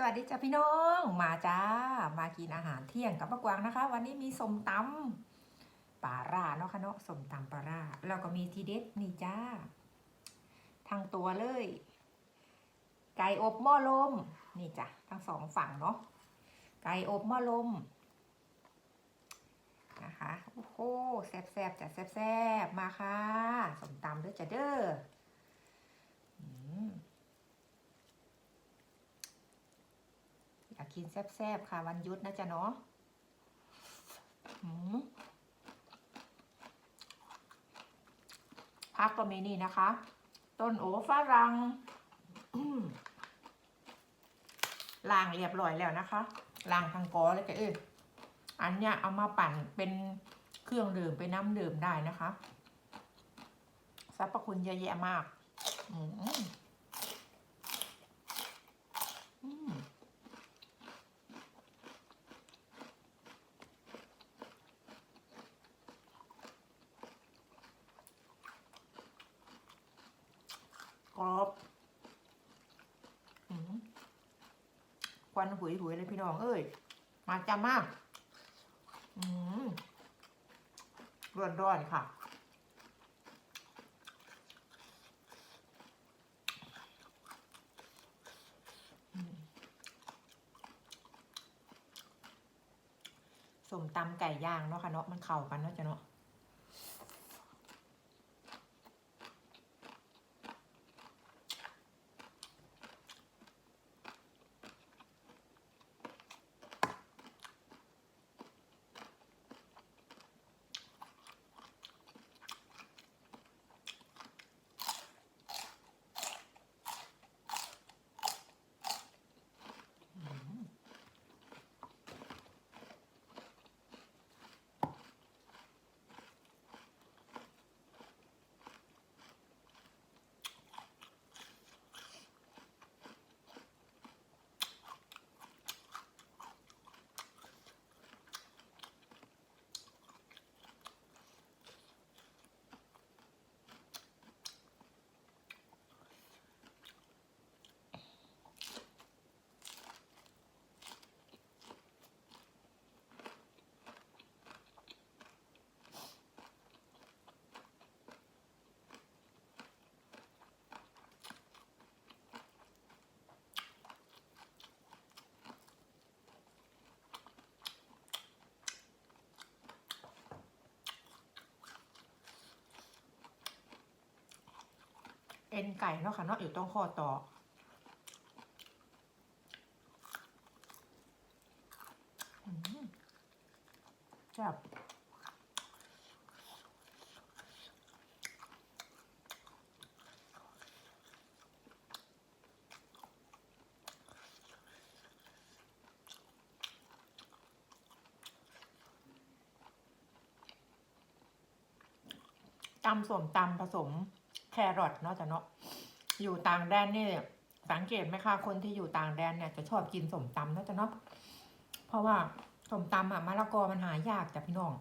สวัสดีจ้าพี่น้องมาจ้ามากินอาหารเที่ยงกับป้ากวางนะคะ วันนี้มีสมตำปลาร่าเนาะค่ะเนาะสมตำปลาร่าแล้วก็มีทีเด็ดนี่จ้าทั้งตัวเลย ไก่อบหม้อลมนี่จ้ะทั้งสองฝั่งเนาะไก่อบหม้อลมนะคะโอ้โหแซ่บๆจ้ะแซ่บๆมาค่ะสมตำด้วยจ้ะเด้อม อยา กินแซ่บๆ ค่ะ วันยุดนะจ๊ะเนาะพักก็มีนี่นะคะ ต้นโอฝรั่งล้างเรียบร้อยแล้วนะคะล้างทางกอเลยก็เอออันเนี้ยเอามาปั่นเป็นเครื่องดื่มเป็นน้ำดื่มได้นะคะสรรพคุณเยอะแยะมาก อืมอืม กรอบอืมควันหุยหุยๆเลยพี่น้อง เอ้ย มาจำมากอืมร้อนร้อนค่ะ สมตำไก่ย่างเนาะค่ะเนาะมันเข้ากันเนาะจ้ะเนาะ เอ็นไก่เนาะค่ะเนาะอยู่ตรงคอต่ออืมแซ่บตำสมตำผสม แครอทเนาะจ้ะเนาะอยู่ต่างแดนนี่สังเกตไหมคะคนที่อยู่ต่างแดนเนี่ยจะชอบกินสมตำเนาะจ้ะเนาะเพราะว่าสมตำอะมะละกอมันหายากจ้ะพี่น้อง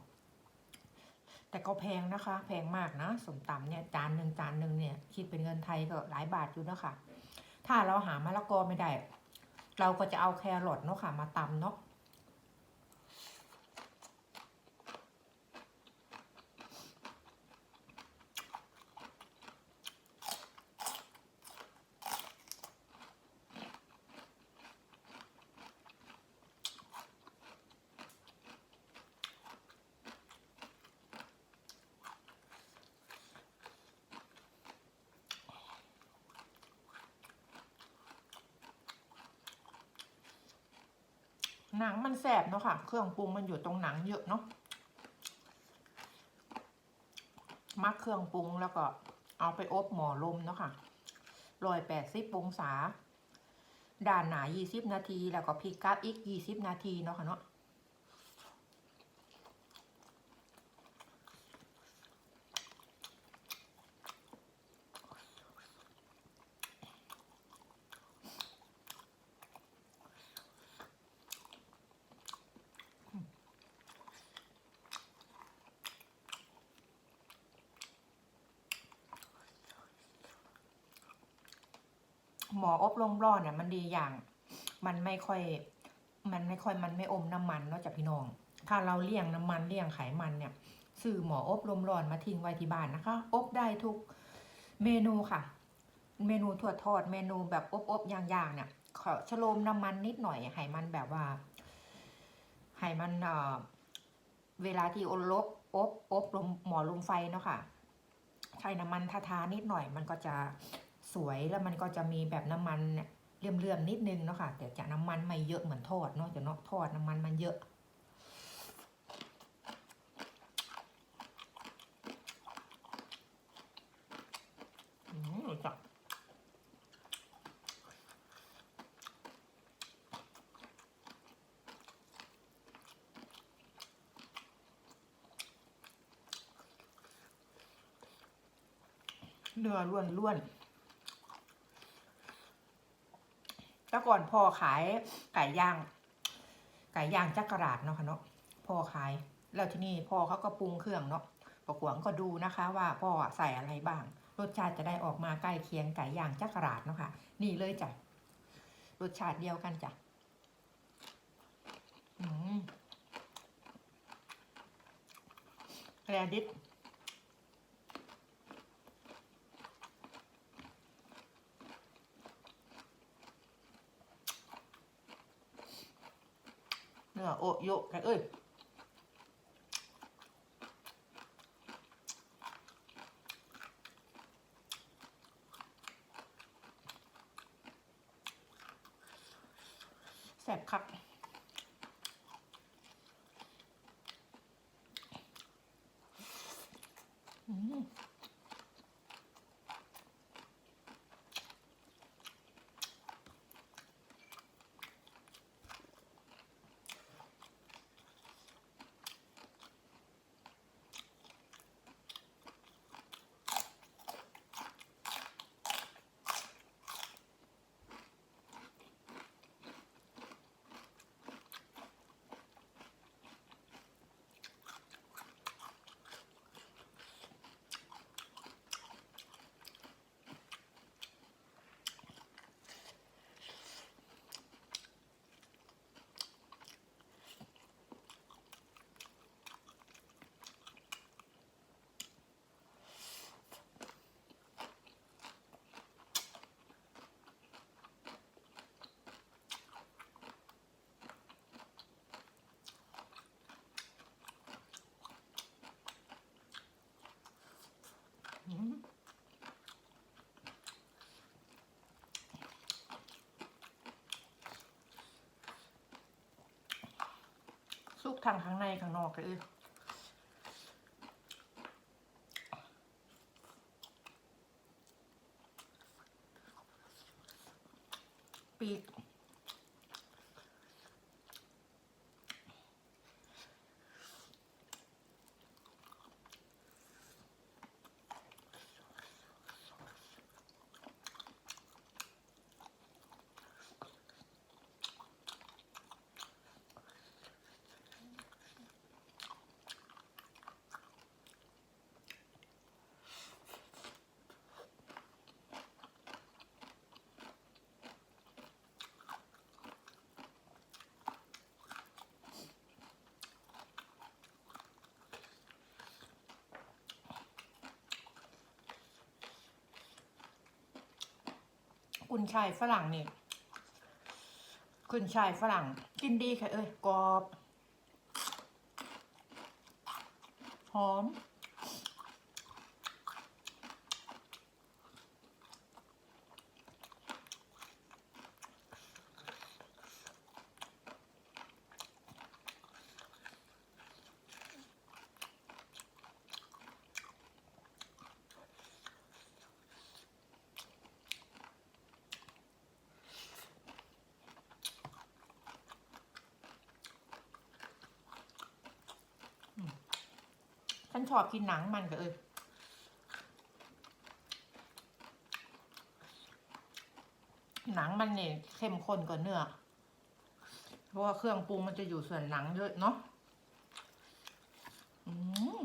แต่ก็แพงนะคะ แพงมากนะสมตำเนี่ยจานหนึ่งจานหนึ่งเนี่ย คิดเป็นเงินไทยก็หลายบาทอยู่เนอะค่ะถ้าเราหามะละกอไม่ได้ เราก็จะเอาแครอทเนาะค่ะมาตำเนาะ หนังมันแสบเนาะค่ะ เครื่องปรุงมันอยู่ตรงหนังเยอะเนาะมักเครื่องปรุงแล้วก็เอาไปอบหมอลมเนาะค่ะร้อยแปดสิบองศา ด่านหนายี่สิบนาที แล้วก็พลิกกลับอีกยี่สิบนาทีเนาะค่ะเนาะ หมออบลมร้อนเนี่ยมันดีอย่าง มันไม่ค่อย มันไม่ค่อยมันไม่อมน้ำมันนอกจากพี่น้อง ถ้าเราเลี่ยงน้ำมันเลี่ยงไขมันเนี่ยซื้อหมออบลมร้อนมาทิ้งไว้ที่บ้านนะคะ อบได้ทุกเมนูค่ะ เมนูถั่วทอด เมนูแบบอบๆย่างๆเนี่ยขอชโลมน้ำมันนิดหน่อยให้มันแบบว่าให้มันเอ่อเวลาที่อบลบอบอบลมหมอลมไฟเนาะค่ะ ใช้น้ำมันทาทานิดหน่อย มันก็จะ วยแล้วมันก็จะมีแบบน้ำมันเนี่ยเลื่อมๆนิดนึงเนาะค่ะแต่จะน้ำมันไม่เยอะเหมือนทอดเนาะจะเนาะทอดน้ำมันมันเยอะจักเนื้อล้วนล้วนๆ แต่ก่อนพ่อขายไก่ย่าง ไก่ย่างจักรราดเนาะค่ะเนาะพ่อขาย แล้วที่นี่พ่อเขาก็ปรุงเครื่องเนาะปกวงก็ดูนะคะ ว่าพ่อใส่อะไรบ้าง รสชาติจะได้ออกมาใกล้เคียงไก่ย่างจักรราดเนาะค่ะ นี่เลยจ้ะรสชาติเดียวกันจ้ะอืมแรดิส เนื้อโอโยกกันเอ้ยแสบคัก อืมอืมซุก ทางข้างในข้างนอกเลยปีก กุนชายฝรั่งนี่กุนชายฝรั่ง กินดีค่ะเอ้ยกรอบ หอม ฉันชอบกินหนังมันก็เออหนังมันเนี่ยเข้มข้นกว่าเนื้อ เพราะว่าเครื่องปรุงมันจะอยู่ส่วนหนังเยอะเนาะอืม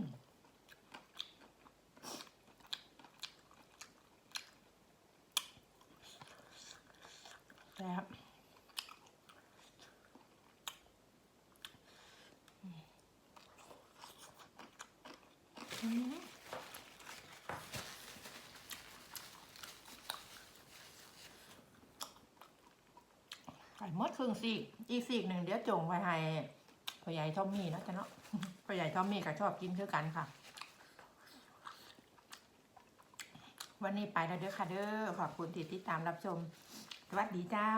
แซ่บ อืม ไข่มดครึ่งซีก อีกซีกหนึ่งเดี๋ยวจงไปให้พ่อใหญ่ทอมมี่นะจ๊ะเนาะพ่อใหญ่ทอมมี่ก็ชอบกินคือกันค่ะ วันนี้ไปแล้วเด้อค่ะเด้อขอบคุณที่ติดตามรับชม สวัสดีจ้า